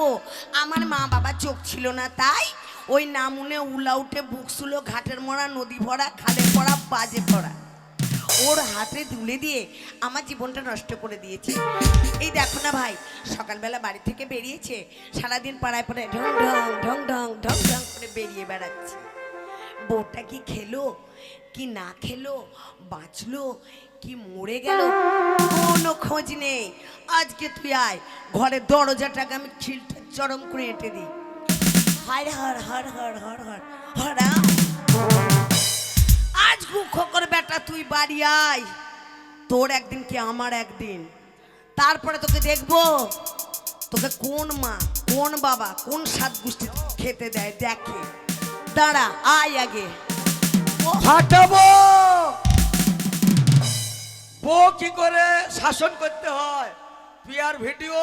বলব, আমার মা বাবা চোখ ছিল না, তাই ওই নামুনে উলা উঠে বুকসুলো ঘাটের মরা নদী ভরা, খালে পড়া বাজে পড়া ওর হাতে তুলে দিয়ে আমার জীবনটা নষ্ট করে দিয়েছে। এই দেখো না ভাই, সকালবেলা বাড়ি থেকে বেরিয়েছে, সারাদিন পাড়ায় পাড়ায় ঢং ঢং ঢং ঢং ঢং ঢং করে বেরিয়ে বেড়াচ্ছে। বউটা কি খেলো? কি না খেলো? বাঁচলো? কি মরে গেল? কোনো খোঁজ নেই। আজকে তুই আয়। ঘরের দরজাটাকে আমি খিলটা চরম করে এঁটে দিই। হায় হর হর হর হর হর, হরা আজ খোকর বেটা, তুই বাড়ি আয়। তোর একদিন কি আমার একদিন? তারপরে তোকে দেখব। তোকে কোন মা, কোন বাবা, কোন সাত গোষ্ঠী খেতে দেয়? দেখে। দাঁড়া, আয় আগে। ফাটাবো। বউ কি করে শাসন করতে হয়? তুই আর ভিডিও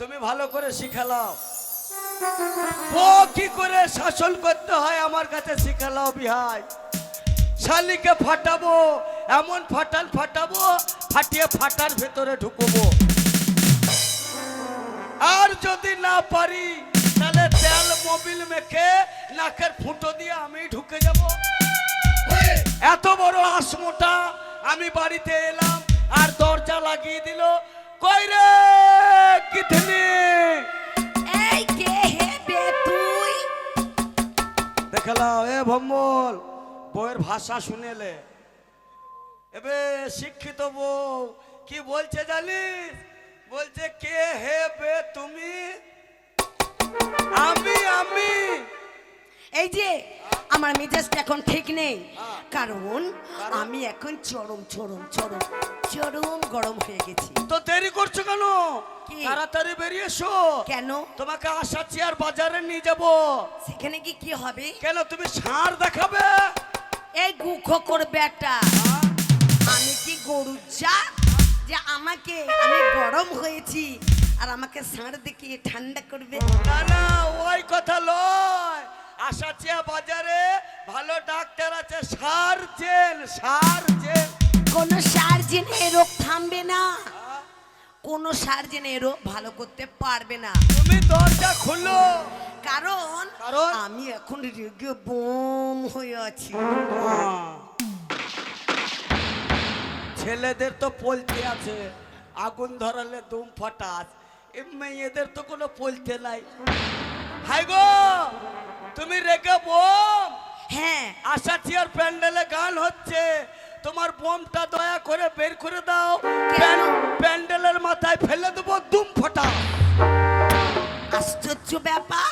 তুমি ভালো করে শিখালাও বউ কি করে শাসন করতে হয় আমার কাছে শিখালাও বিহাই। শালিকে ফাটাবো, এমন ফাটাল ফাটাবো, ফাটিয়ে ফাটার ভেতরে ঢুকবো। আর যদি না পারি তাহলে তেল মোবিল মেখে নাকের ফুটো দিয়ে আমি ঢুকে যাব। এত বড় আসমোটা আমি বাড়িতে এলাম আর দরজা লাগিয়ে দিল কই রে কিথনি এই কে হে বে তুই? দেখালাও এ ভম্বল বউয়ের ভাষা শুনেলে। এবে শিক্ষিত বউ কি বলছে জানিস? বলছে কে হে বে তুমি? আমি আমি। এই যে আমার মেজাজটা এখন ঠিক নেই। কারণ আমি এখন চরম চরম চরম চরম গরম হয়ে গেছি। তো দেরি করছ কেন? তাড়াতাড়ি বেরিয়ে এসো। কেন? তোমাকে আশা চেয়ার বাজারে নিয়ে যাব। সেখানে কি কি হবে? কেন তুমি সার দেখাবে? এই গুখো করবে একটা আমি কি গরু যা যে আমাকে আমি গরম হয়েছি। আর আমাকে সাঁড় দেখিয়ে ঠান্ডা করবে। না না ওই কথা লয়। আশা চেয়া বাজারে ভালো ডাক্তার আছে সার জেল সার জেল কোনো সার্জেন এ রোগ থামবে না। কোনো সার্জেন এ রোগ ভালো করতে পারবে না। তুমি দরজা খুলো। কারণ কারণ? আমি এখন রেগে বোম হয়ে আছি। ছেলেদের তো পলতে আছে আগুন ধরালে দুম ফাটাস। মেয়েদের তো কোনো পলতে নাই। হাই গো তুমি রেখে বোম? হ্যাঁ। আশা চেয়ার প্যান্ডেলে গান হচ্ছে। তোমার বোমটা দয়া করে বের করে দাও? প্যান্ডেলের মাথায় ফেলে দেবো দুম ফাটা। আশ্চর্য ব্যাপার।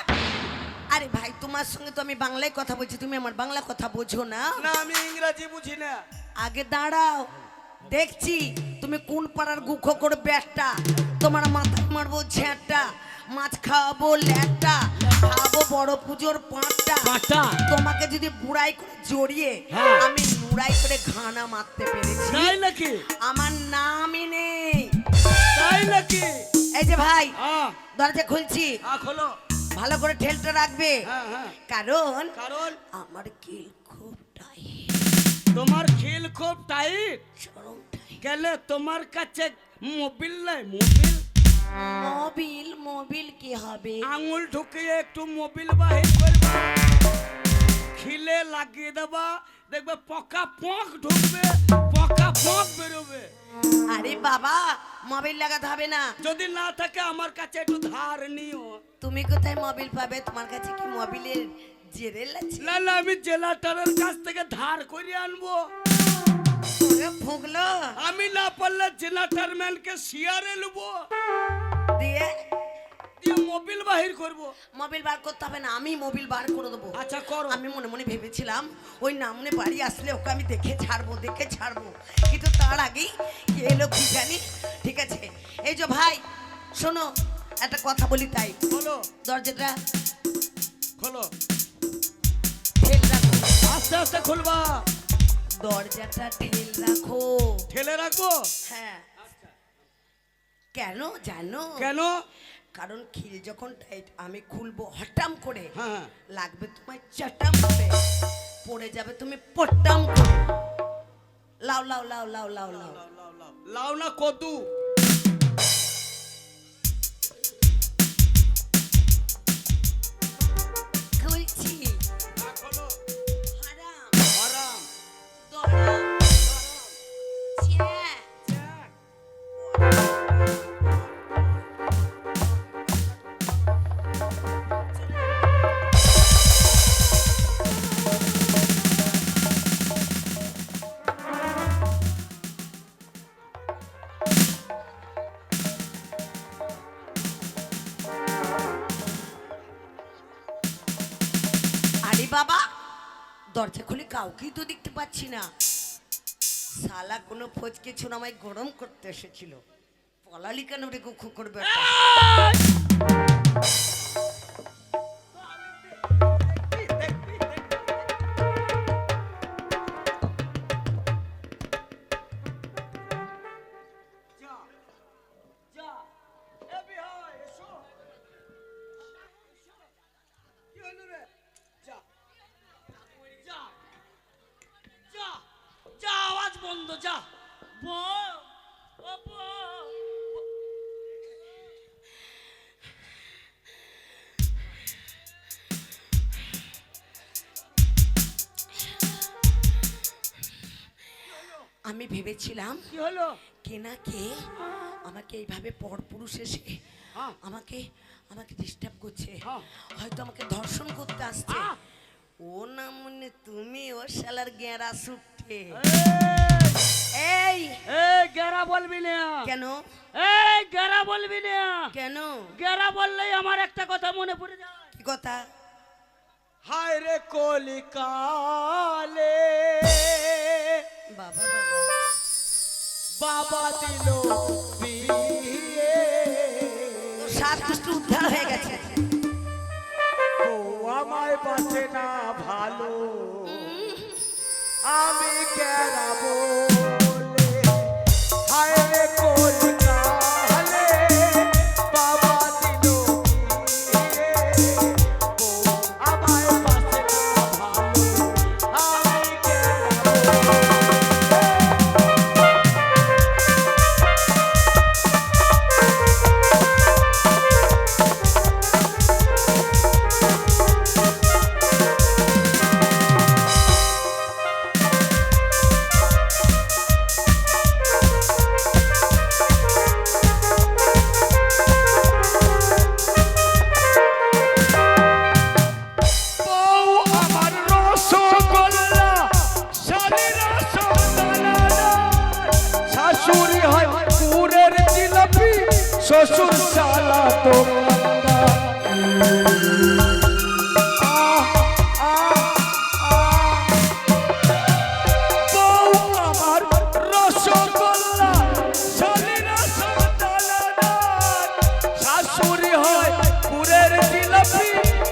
আরে ভাই তোমার সঙ্গে তো আমি বাংলায় কথা বলছি তুমি আমার বাংলা কথা বোঝো না। না আমি ইংরাজি বুঝি না। আগে দাঁড়াও দেখছি তুমি কোন পাড়ার গুখো করে ব্যাটটা তোমার মাথায় মারবো ঝ্যাঁটা মাছ খাওয়াবো ল্যাটটা খাওয়াবো বড় পুজোর পাঁচটা পাঁচটা? তোমাকে যদি বুড়াই করে জড়িয়ে হ্যাঁ। আমি নুড়াই করে ঘানা মারতে পেরেছি। তাই নাকি? আমার নামই নেই। তাই নাকি? এই যে ভাই হ্যাঁ। দরজা খুলছি। হ্যাঁ খোলো। ভালো করে ঠেলটা রাখবে। কারণ কারণ? আমার কিল খুব টাইট তোমার খিল খুব টাইট গেলে তোমার কাছে মোবিল নাই মোবিল। মোবিল মোবিল কি হবে? আঙুল ঢুকিয়ে একটু মোবিল বাহির করবে। খিলে লাগিয়ে দেবা দেখবে পকা পক ঢুকবে পকা পক বেরোবে। আরে বাবা মোবিল লাগাতে হবে না। যদি না থাকে আমার কাছে একটু ধার নিও। তুমি কোথায় মোবিল পাবে? তোমার কাছে কি মোবিলের জেরেল আছে? না না আমি জেলাটারের কাছ থেকে ধার করে আনব। ওরে আমি না পারলে জেলাটার ম্যানকে শিয়ারে নেব দিয়ে? দিয়ে মোবিল বাহির করব। মোবিল বার করতে হবে না আমি মোবিল বার করে দেবো। আচ্ছা করো। আমি মনে মনে ভেবেছিলাম ওই নামনে বাড়ি আসলে ওকে আমি দেখে ছাড়বো দেখে ছাড়বো। কিন্তু তার আগেই কি এলো কি জানি ঠিক আছে? এই যে ভাই শোনো একটা কথা বলি তাই। খোলো দরজাটা খোলো। আস্তে আস্তে খুলবা। দরজাটা রাখো। ঠেলে রাখব? হ্যাঁ। কেন জানো? কেন? কারণ খিল যখন টাইট আমি খুলবো হটাম করে। হ্যাঁ, হ্যাঁ। লাগবে তোমার চটাম করে। পড়ে যাবে তুমি পট্টাম করে। লাউ লাউ লাউ লাউ লাউ লাউ লাউ না কদু। খুলছি। বাবা, দরজা খুলে কাউকেই তো দেখতে পাচ্ছি না। শালা, কোনো ফোজ কিছু আমায় গরম করতে এসেছিল। পলালি কেন রে গুখু করবে আমি ভেবেছিলাম কি হলো? কে না কে আমাকে এইভাবে পরপুরুষ এসে হ্যাঁ। আমাকে আমাকে ডিস্টার্ব করছে। হ্যাঁ। হয়তো আমাকে ধর্ষণ করতে আসছে। ও না মনে তুমি ও শালার গেঁড়া এই। এই। গেরা বলবি না। কেন? এই গেরা বলবি না। কেন? গেরা বললেই আমার একটা কথা মনে পড়ে যায়। কি কথা? হায় রে কলিকালে। বাবা দিল সাত দুষ্টু উদ্ধার হয়ে গেছে। ও আমায় বাঁচে না ভালো। আমি কেরা হয় পুরের জিলাপি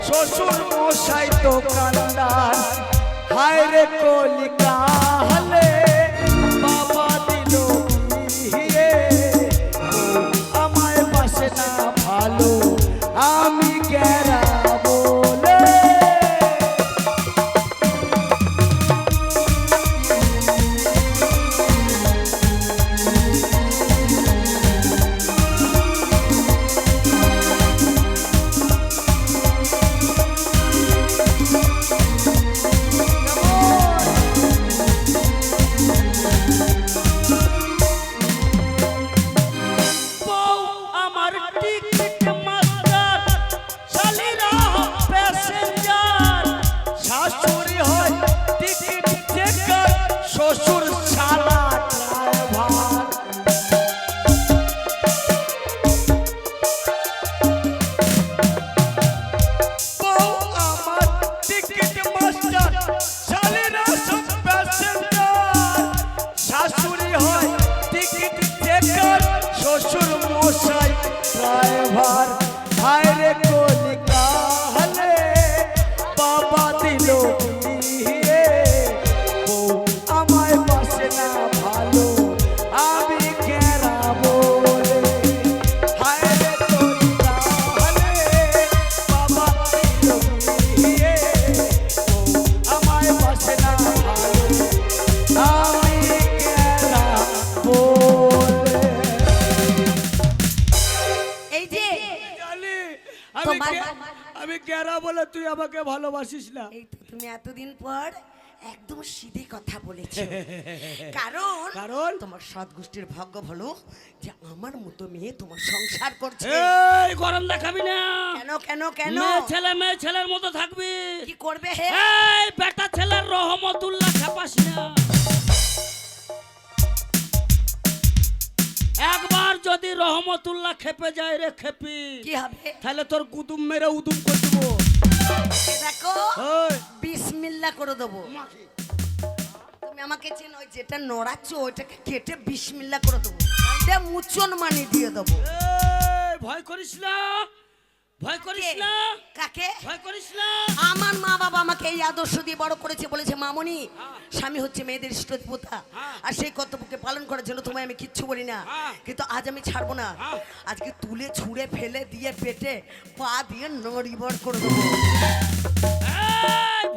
শ্বশুর মশাই তো কান্দার। হায় রে কলিকা ড্রাইভার ভাই রে আমাকে ভালোবাসিস না। এই তো তুমি এতদিন পর একদম সিধে কথা বলেছ। কারণ কারণ? তোমার সৎ গোষ্ঠীর ভাগ্য ভালো যে আমার মতো মেয়ে তোমার সংসার করছে। এই গরম দেখাবি না। কেন কেন কেন? মেয়ে ছেলে মেয়ে ছেলের মতো থাকবি। কি করবে হে? এই বেটা ছেলের রহমতুল্লাহ খেপাস না। একবার যদি রহমতুল্লাহ খেপে যায় রে খেপি কি হবে? তাহলে তোর কুতুম মেরে উদুম করে দেবো। দেখো বিসমিল্লা করে দেবো। তুমি আমাকে চেনো ওই যেটা নড়াচ্ছ ওইটাকে কেটে বিসমিল্লা করে দেবো। মুচন মানি দিয়ে দেবো। ভয় করিস না। ভয় করিস না। কাকে? ভয় করিস না। আমার মা বাবা আমাকে এই আদর্শ দিয়ে বড় করেছে বলেছে মামনি। স্বামী হচ্ছে মেয়েদের ইষ্টদেবতা হ্যাঁ। আর সেই কর্তব্যকে পালন করার জন্য তোমায় আমি কিচ্ছু বলি না। হ্যাঁ। কিন্তু আজ আমি ছাড়বো না। হ্যাঁ। আজকে তুলে ছুঁড়ে ফেলে দিয়ে পেটে পা দিয়ে নড়িবড় করে দেবো।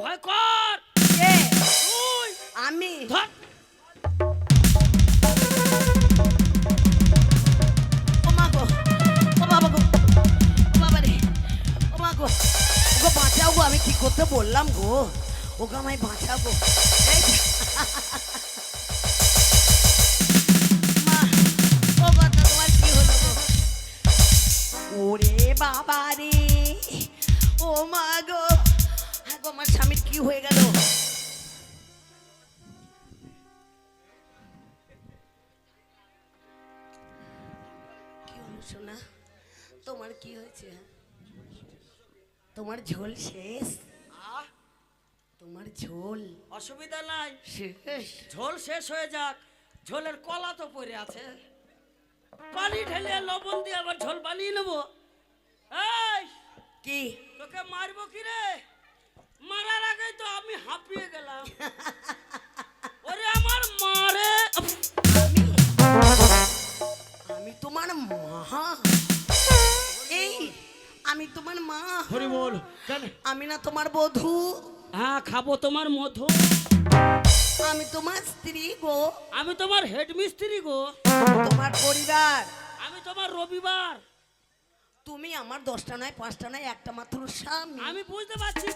ভয় কর। আমি? ধর। গো। ওগো বাঁচাও আমি কি করতে বললাম গো? ওগো আমায় গো। ওরে বাবা রে। ও মা গো। হ্যাঁ আমার স্বামীর কি হয়ে গেল? তোমার কি হয়েছে? হ্যাঁ? তোমার ঝোল শেষ? আহ, তোমার ঝোল? অসুবিধা নাই। শেষ? ঝোল শেষ হয়ে যাক। ঝোলের কলা তো পড়ে আছে। পানি ঢেলে লবণ দিয়ে আবার ঝোল বানিয়ে নেব। এই কি? তোকে মারবো কি রে? মারার আগেই তো আমি হাঁপিয়ে গেলাম। ওরে আমার মারে আমি তোমার মা। হরি বল আমি না তোমার বধূ। হ্যাঁ খাব তোমার মধু। আমি তোমার স্ত্রী গো। আমি তোমার হেড মিস্ত্রি গো তোমার পরিবার। আমি তোমার রবিবার। তুমি আমার দশটা নয় পাঁচটা নয় একটা মাত্র স্বামী। আমি বুঝতে পারছি